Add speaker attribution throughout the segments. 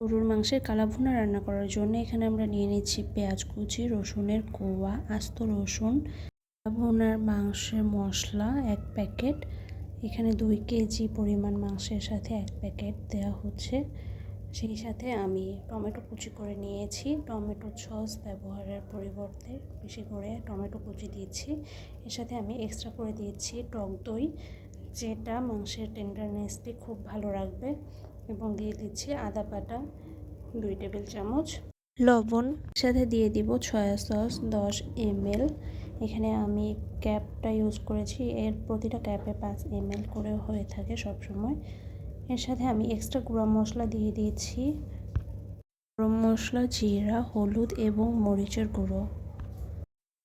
Speaker 1: গরুর মাংসের কালাভুনা রান্না করার জন্য এখানে আমরা নিয়ে নিচ্ছি পেঁয়াজ কুচি, রসুনের কোয়া, আস্ত রসুন, কালাভুনার মাংসের মশলা এক প্যাকেট, এখানে দুই কেজি পরিমাণ মাংসের সাথে এক প্যাকেট দেওয়া হচ্ছে। সেই সাথে আমি টমেটো কুচি করে নিয়েছি। টমেটো সস ব্যবহারের পরিবর্তে বেশি করে টমেটো কুচি দিয়েছি এর সাথে আমি এক্সট্রা করে দিয়েছি টক দই, যেটা মাংসের টেন্ডারনেসটি খুব ভালো রাখবে। এবং দিয়ে দিচ্ছি আদা বাটা, দুই টেবিল চামচ। লবণ, সাথে দিয়ে দিব সয়া সস দশ এমএল। এখানে আমি ক্যাপটা ইউজ করেছি, এর প্রতিটা ক্যাপে পাঁচ এমএল করে হয়ে থাকে সব সময় এর সাথে আমি এক্সট্রা গুঁড়া মশলা দিয়ে দিয়েছি গরম মশলা, জিরা, হলুদ এবং মরিচের গুঁড়ো।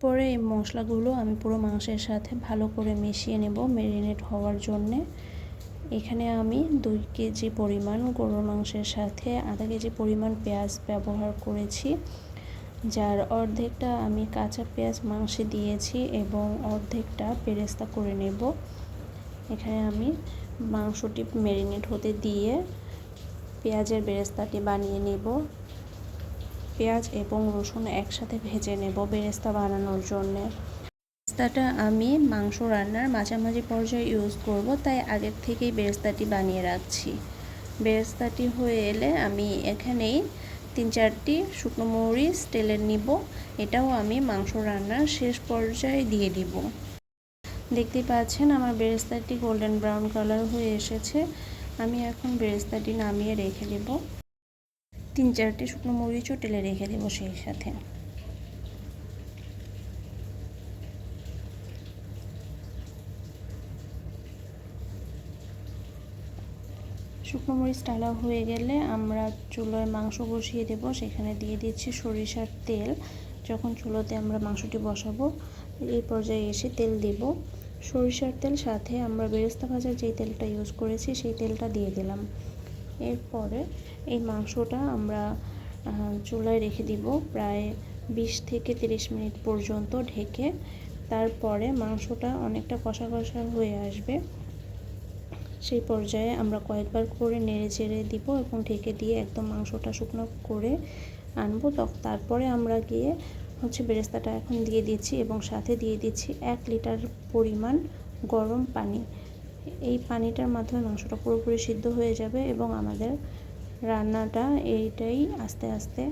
Speaker 1: পরে এই মশলাগুলো আমি পুরো মাংসের সাথে ভালো করে মিশিয়ে নেব মেরিনেট হওয়ার জন্যে। এখানে আমি দুই কেজি পরিমাণ গরুর মাংসের সাথে আধা কেজি পরিমাণ পেঁয়াজ ব্যবহার করেছি, যার অর্ধেকটা আমি কাঁচা পেঁয়াজ মাংসে দিয়েছি এবং অর্ধেকটা পেরেস্তা করে নেব। এখানে আমি মাংসটি ম্যারিনেট হতে দিয়ে পেঁয়াজের বেরেস্তাটি বানিয়ে নেব। পেঁয়াজ এবং রসুন একসাথে ভেজে নেব বেরেস্তা বানানোর জন্যে। বেরেস্তাটা আমি মাংস রান্নার মাঝামাঝি পর্যায়ে ইউজ করব, তাই আগের থেকেই বেরেস্তাটি বানিয়ে রাখছি। বেরেস্তাটি হয়ে এলে আমি এখানেই তিন চারটি শুকনো মরিচ তেলের নিব, এটাও আমি মাংস রান্নার শেষ পর্যায়ে দিয়ে দিব। দেখতে পাচ্ছেন আমার বেরেস্তাটি গোল্ডেন ব্রাউন কালার হয়ে এসেছে, আমি এখন বেরেস্তাটি নামিয়ে রেখে দেব। তিন চারটি শুকনো মরিচও টেলে রেখে দেবো সেই সাথে। শুকনো মরিচ টালা হয়ে গেলে আমরা চুলোয় মাংস বসিয়ে দেব। সেখানে দিয়ে দিচ্ছি সরিষার তেল। যখন চুলোতে আমরা মাংসটি বসাবো, এই পর্যায়ে এসে তেল দেব। সরিষার তেল সাথে আমরা বেরেস্তা ভাজার যেই তেলটা ইউজ করেছি, সেই তেলটা দিয়ে দিলাম। এরপরে এই মাংসটা আমরা চুলায় রেখে দিব প্রায় বিশ থেকে তিরিশ মিনিট পর্যন্ত ঢেকে। তারপরে মাংসটা অনেকটা কষা কষা হয়ে আসবে। সেই পর্যায়ে আমরা কয়েকবার করে নেড়ে চেড়ে দিব এবং ঢেকে দিয়ে একদম মাংসটা শুকনো করে আনব। তারপরে আমরা গিয়ে হচ্ছে বেরেস্তাটা এখন দিয়ে দিচ্ছি এবং সাথে দিয়ে দিচ্ছি এক লিটার পরিমাণ গরম পানি। এই পানিটার মাধ্যমে মাংসটা পুরোপুরি সিদ্ধ হয়ে যাবে এবং আমাদের রান্নাটা এইটাই আস্তে আস্তে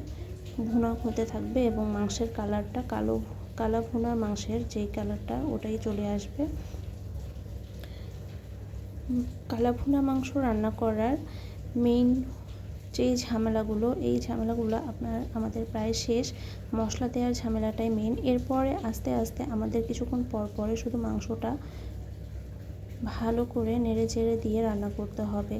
Speaker 1: ভুনা হতে থাকবে এবং মাংসের কালারটা কালো, কালা ভুনা মাংসের যেই কালারটা ওটাই চলে আসবে। কালাভুনা মাংস রান্না করার মেইন যেই ঝামেলাগুলো, এই ঝামেলাগুলো আপনার, আমাদের প্রায় শেষ। মশলা দেওয়ার ঝামেলাটাই মেন এরপরে আস্তে আস্তে আমাদের কিছুক্ষণ পর পরে শুধু মাংসটা ভালো করে নেড়ে চেড়ে দিয়ে রান্না করতে হবে।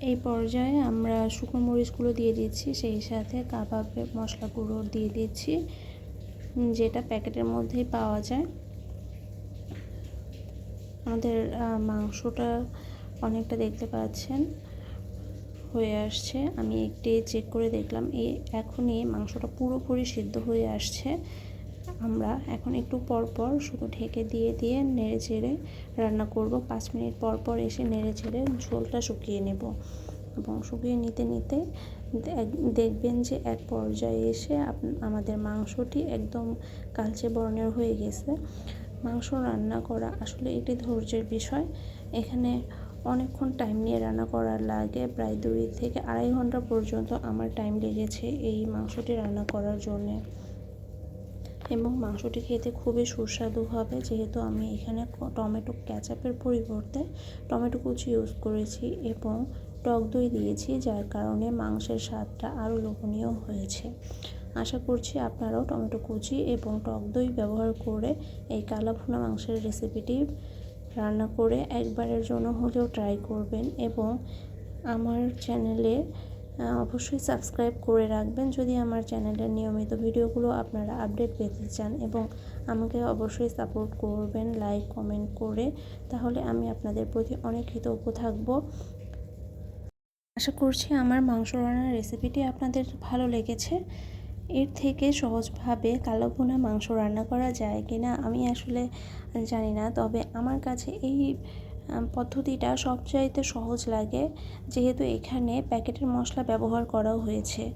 Speaker 1: এই পর্যায়ে আমরা শুকনো মরিচগুলো দিয়ে দিচ্ছি, সেই সাথে কাবাবের মশলাগুলো দিয়ে দিচ্ছি যেটা প্যাকেটের মধ্যেই পাওয়া যায়। আমাদের মাংসটা অনেকটা দেখতে পাচ্ছেন, হয়ে আসছে। আমি একটি চেক করে দেখলাম এই এখনই মাংসটা পুরোপুরি সিদ্ধ হয়ে আসছে। আমরা এখন একটু পর পর শুধু ঢেকে দিয়ে দিয়ে নেড়ে চেড়ে রান্না করব। পাঁচ মিনিট পর পর এসে নেড়ে চেড়ে ঝোলটা শুকিয়ে নেব। এবং শুকিয়ে নিতে নিতে দেখবেন যে এক পর্যায়ে এসে আমাদের মাংসটি একদম কালচে বর্ণের হয়ে গেছে। মাংস রান্না করা আসলে একটি ধৈর্যের বিষয়। এখানে অনেকক্ষণ টাইম নিয়ে রান্না করার লাগে। প্রায় দুই থেকে আড়াই ঘণ্টা পর্যন্ত আমার টাইম লেগেছে এই মাংসটি রান্না করার জন্যে। এবং মাংসটি খেতে খুবই সুস্বাদু হবে। যেহেতু আমি এখানে টমেটো ক্যাচাপের পরিবর্তে টমেটো কুচি ইউজ করেছি এবং টক দই দিয়েছি, যার কারণে মাংসের স্বাদটা আরও লোভনীয় হয়েছে। আশা করছি আপনারাও টমেটো কুচি এবং টক দই ব্যবহার করে এই কালাভুনা মাংসের রেসিপিটি রান্না করে একবারের জন্য হলেও ট্রাই করবেন এবং আমার চ্যানেলে অবশ্যই সাবস্ক্রাইব করে রাখবেন যদি আমার চ্যানেলের নিয়মিত ভিডিওগুলো আপনারা আপডেট পেতে চান এবং আমাকে অবশ্যই সাপোর্ট করবেন লাইক কমেন্ট করে, তাহলে আমি আপনাদের প্রতি অনেক কৃতজ্ঞ থাকব। আশা করছি আমার মাংস রান্নার রেসিপিটি আপনাদের ভালো লেগেছে। এর থেকে সহজভাবে কালো ভুনা মাংস রান্না করা যায় কি না, আমি আসলে জানি না। তবে আমার কাছে এই পদ্ধতিটা সবচাইতে সহজ লাগে, যেহেতু এখানে প্যাকেটের মশলা ব্যবহার করাও হয়েছে।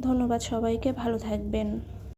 Speaker 1: ধন্যবাদ সবাইকে, ভালো থাকবেন।